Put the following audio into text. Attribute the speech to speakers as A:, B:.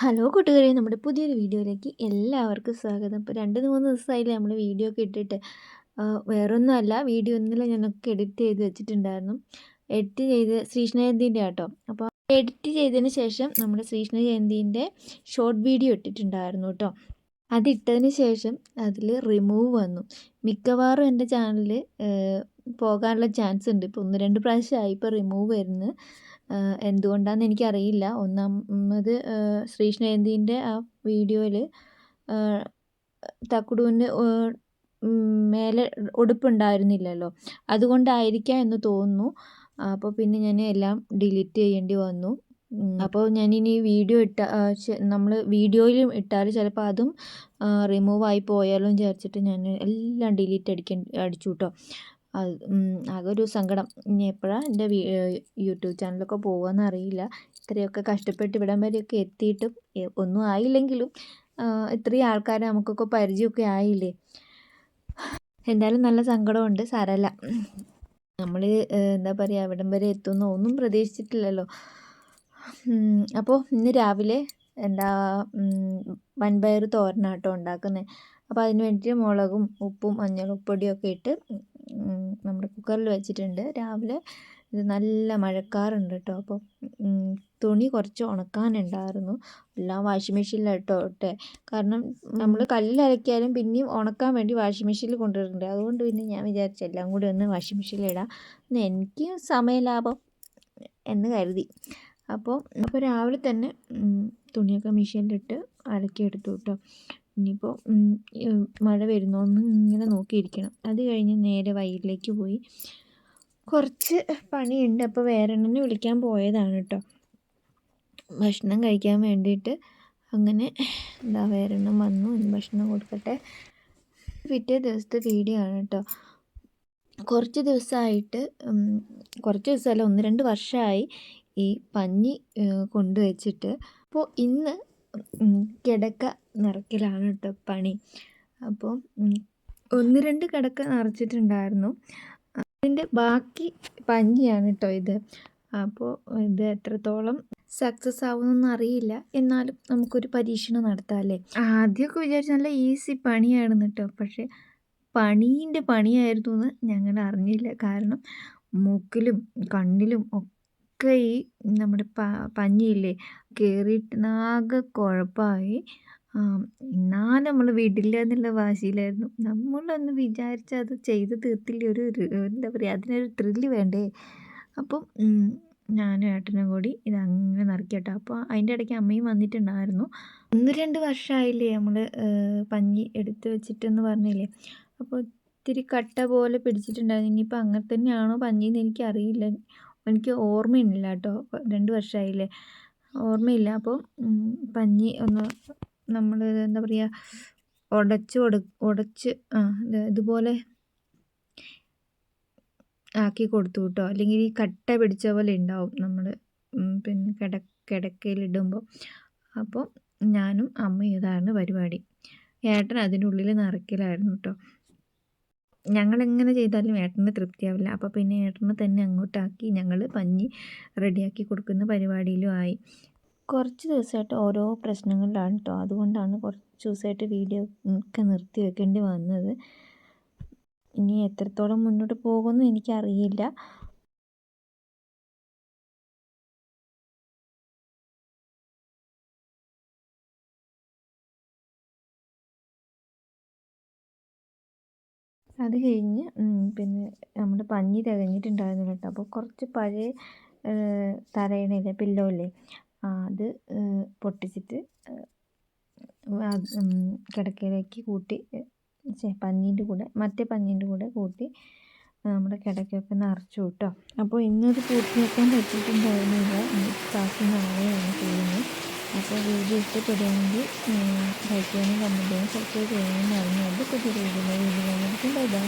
A: Hello കൂട്ടുകാരെ നമ്മുടെ പുതിയൊരു വീഡിയോയിലേക്ക് എല്ലാവർക്കും സ്വാഗതം. ഇപ്പോൾ രണ്ട് മൂന്ന് ദിവസമായില്ലേ നമ്മൾ വീഡിയോ ഒക്കെ ഇട്ടിട്ട്. വേറൊന്നുമല്ല വീഡിയോ ഇന്നലെ ഞാനൊക്കെ എഡിറ്റ് ചെയ്ത് വെച്ചിട്ടുണ്ടായിരുന്നു. എഡിറ്റ് ചെയ്ത് ശ്രീകൃഷ്ണ ജയന്തിന്റെ ആട്ടോ. അപ്പോൾ എഡിറ്റ് ചെയ്തതിന് ശേഷം നമ്മുടെ ശ്രീകൃഷ്ണ ജയന്തിന്റെ ഷോർട്ട് വീഡിയോ ഇട്ടിട്ടുണ്ടായിരുന്നു കേട്ടോ. അതിട്ടതിന് ശേഷം അതിൽ റിമൂവ് വന്നു. മിക്കവാറും എന്റെ ചാനലിൽ പോകാനുള്ള ചാൻസ് ഉണ്ട്. ഇപ്പോൾ ഒന്ന് രണ്ട് പ്രാവശ്യമായി ഇപ്പോൾ റിമൂവ് വരുന്നത് എന്തുകൊണ്ടാണെന്ന് എനിക്കറിയില്ല. ഒന്നാമത് ശ്രീ ജയന്തിന്റെ ആ വീഡിയോയിൽ തക്കുടുവിന്റെ മേലെ ഉടുപ്പുണ്ടായിരുന്നില്ലല്ലോ അതുകൊണ്ടായിരിക്കാം എന്ന് തോന്നുന്നു. അപ്പോൾ പിന്നെ ഞാൻ എല്ലാം ഡിലീറ്റ് ചെയ്യേണ്ടി വന്നു. അപ്പോൾ ഞാനിനി വീഡിയോ ഇട്ട നമ്മൾ വീഡിയോയിലും ഇട്ടാൽ ചിലപ്പോൾ അതും റിമൂവ് ആയി പോയാലും വിചാരിച്ചിട്ട് ഞാൻ എല്ലാം ഡിലീറ്റ് അടിക്കാൻ അടിച്ചു കേട്ടോ ആകെ ഒരു സങ്കടം. ഇനി എപ്പോഴാണ് എന്റെ യൂട്യൂബ് ചാനലൊക്കെ പോകുകയെന്ന് അറിയില്ല. ഇത്രയൊക്കെ കഷ്ടപ്പെട്ട് ഇവിടം വരെയൊക്കെ എത്തിയിട്ടും ഒന്നും ആയില്ലെങ്കിലും ഇത്രയും ആൾക്കാരെ നമുക്കൊക്കെ പരിചയമൊക്കെ ആയില്ലേ? എന്തായാലും നല്ല സങ്കടമുണ്ട് സാരമല്ല നമ്മൾ എന്താ പറയുക ഇവിടം വരെ എത്തുമെന്ന് ഒന്നും പ്രതീക്ഷിച്ചിട്ടില്ലല്ലോ. അപ്പോൾ ഇന്ന് രാവിലെ എന്താ വൻപയർ തോരനാട്ടോ ഉണ്ടാക്കുന്നത് അപ്പോൾ അതിന് വേണ്ടിയിട്ട് മുളകും ഉപ്പും മഞ്ഞൾപ്പൊടിയൊക്കെ ഇട്ട് നമ്മുടെ കുക്കറിൽ വെച്ചിട്ടുണ്ട്. രാവിലെ ഇത് നല്ല മഴക്കാറുണ്ട് കേട്ടോ അപ്പോൾ തുണി കുറച്ച് ഉണക്കാനുണ്ടായിരുന്നു. എല്ലാം വാഷിംഗ് മെഷീനിലിട്ടോ ഇട്ടെ. കാരണം നമ്മൾ കല്ലിലരക്കിയാലും പിന്നെയും ഉണക്കാൻ വേണ്ടി വാഷിംഗ് മെഷീനിൽ കൊണ്ടുവരുന്നുണ്ട്. അതുകൊണ്ട് പിന്നെ ഞാൻ വിചാരിച്ചു എല്ലാം കൂടി ഒന്ന് വാഷിംഗ് മെഷീനിലിടാം എനിക്ക് സമയലാഭം എന്ന് കരുതി. അപ്പോൾ അപ്പോൾ രാവിലെ തന്നെ തുണിയൊക്കെ മെഷീനിലിട്ട് അലക്കിയെടുത്തു കേട്ടോ ഇനിയിപ്പോൾ മഴ വരുന്നോന്ന് ഇങ്ങനെ നോക്കിയിരിക്കണം. അത് കഴിഞ്ഞ് നേരെ വയലിലേക്ക് പോയി. കുറച്ച് പണിയുണ്ട്. അപ്പോൾ വേറെണ്ണനെ വിളിക്കാൻ പോയതാണ് കേട്ടോ ഭക്ഷണം കഴിക്കാൻ വേണ്ടിയിട്ട് അങ്ങനെ എന്താ വേറെണ്ണം വന്നു. ഭക്ഷണം കൊടുക്കട്ടെ. പിറ്റേ ദിവസത്തെ വീഡിയോ ആണ് കേട്ടോ കുറച്ച് ദിവസമായിട്ട് കുറച്ച് ദിവസമല്ല ഒന്ന് രണ്ട് വർഷമായി ഈ പഞ്ഞി കൊണ്ടുവച്ചിട്ട്. അപ്പോൾ ഇന്ന് കിടക്ക നിറയ്ക്കലാണ് കേട്ടോ പണി. അപ്പോൾ ഒന്ന് രണ്ട് കിടക്ക നിറച്ചിട്ടുണ്ടായിരുന്നു. അതിന്റെ ബാക്കി പഞ്ഞിയാണ് കേട്ടോ ഇത്. അപ്പോൾ ഇത് എത്രത്തോളം സക്സസ് ആവുമെന്നൊന്നും അറിയില്ല. എന്നാലും നമുക്കൊരു പരീക്ഷണം നടത്താമല്ലേ ആദ്യമൊക്കെ വിചാരിച്ച നല്ല ഈസി പണിയായിരുന്നു കേട്ടോ പക്ഷേ പണീന്റെ പണിയായിരുന്നു എന്ന് ഞങ്ങൾ അറിഞ്ഞില്ല. കാരണം മൂക്കിലും കണ്ണിലും ഒക്കെ ഈ നമ്മുടെ പ പഞ്ഞിയില്ലേ കയറിയിട്ട് ആകെ കുഴപ്പമായി എന്നാ നമ്മൾ വിടില്ല എന്നുള്ള വാശിയിലായിരുന്നു. നമ്മളൊന്ന് വിചാരിച്ചാൽ അത് ചെയ്ത് തീർത്തില്ല ഒരു എന്താ പറയുക അതിനൊരു ത്രില്ല് വേണ്ടേ? അപ്പം ഞാനും ഏട്ടനും കൂടി ഇതങ്ങനെ നിറയ്ക്കട്ടോ അപ്പോൾ അതിന്റെ ഇടയ്ക്ക് അമ്മയും വന്നിട്ടുണ്ടായിരുന്നു. ഒന്ന് രണ്ട് വർഷമായില്ലേ നമ്മൾ പഞ്ഞി എടുത്ത് വെച്ചിട്ടെന്ന് പറഞ്ഞില്ലേ? അപ്പോൾ ഒത്തിരി കട്ട പോലെ പിടിച്ചിട്ടുണ്ടായിരുന്നു. ഇനിയിപ്പോൾ അങ്ങനെ തന്നെയാണോ പഞ്ഞിന്ന് എനിക്കറിയില്ല. എനിക്ക് ഓർമ്മയില്ല കേട്ടോ. രണ്ട് വർഷമായില്ലേ ഓർമ്മയില്ല. അപ്പോൾ പഞ്ഞി ഒന്ന് നമ്മൾ എന്താ പറയുക ഉടച്ച് കൊടു ഉടച്ച് ആ ഇതുപോലെ ആക്കി കൊടുത്തു കേട്ടോ. അല്ലെങ്കിൽ ഈ കട്ട പിടിച്ച പോലെ ഉണ്ടാവും നമ്മൾ പിന്നെ കിട കിടക്കയിലിടുമ്പോൾ അപ്പോൾ ഞാനും അമ്മയും ഇതാണ് പരിപാടി. ഏട്ടൻ അതിന്റെ ഉള്ളിൽ നിറയ്ക്കലായിരുന്നു കേട്ടോ. ഞങ്ങളെങ്ങനെ ചെയ്താലും ഏട്ടന് തൃപ്തിയാവില്ല. അപ്പോൾ പിന്നെ ഏട്ടനെ തന്നെ അങ്ങോട്ടാക്കി ഞങ്ങൾ പഞ്ഞി റെഡിയാക്കി കൊടുക്കുന്ന പരിപാടിയിലും ആയി. കുറച്ച് ദിവസമായിട്ട് ഓരോ പ്രശ്നങ്ങളിലാണ് കേട്ടോ അതുകൊണ്ടാണ് കുറച്ച് ദിവസമായിട്ട് വീഡിയോ ഒക്കെ നിർത്തി വെക്കേണ്ടി വന്നത്. ഇനി എത്രത്തോളം മുന്നോട്ട് പോകുമെന്ന് എനിക്കറിയില്ല. അത് കഴിഞ്ഞ് പിന്നെ നമ്മുടെ പഞ്ഞി തികഞ്ഞിട്ടുണ്ടായിരുന്നില്ല കേട്ടോ. അപ്പോൾ കുറച്ച് പഴയ തലയണയില്ലേ പില്ലോ ഇല്ലേ അത് പൊട്ടിച്ചിട്ട് കിടക്കയിലേക്ക് കൂട്ടി പഞ്ഞീന്റെ കൂടെ മറ്റേ പഞ്ഞീന്റെ കൂടെ കൂട്ടി നമ്മുടെ കിടക്കയൊക്കെ നിറച്ചു കേട്ടോ. അപ്പോൾ ഇന്നത് പൂർത്തിയാക്കാൻ പറ്റിയിട്ടുണ്ടായിരുന്നില്ല. ക്ലാസ് നാളെയാണ് ചെയ്യുന്നത്. അപ്പോൾ വീഡിയോ ഇഷ്ടപ്പെടുകയാണെങ്കിൽ ലൈക്ക് ചെയ്യാനും കമന്റ് ചെയ്യാനും സബ്സ്ക്രൈബ് ചെയ്യാനും അറിഞ്ഞുകൊണ്ട് പുതിയ വീഡിയോ വീഡിയോ ബൈ.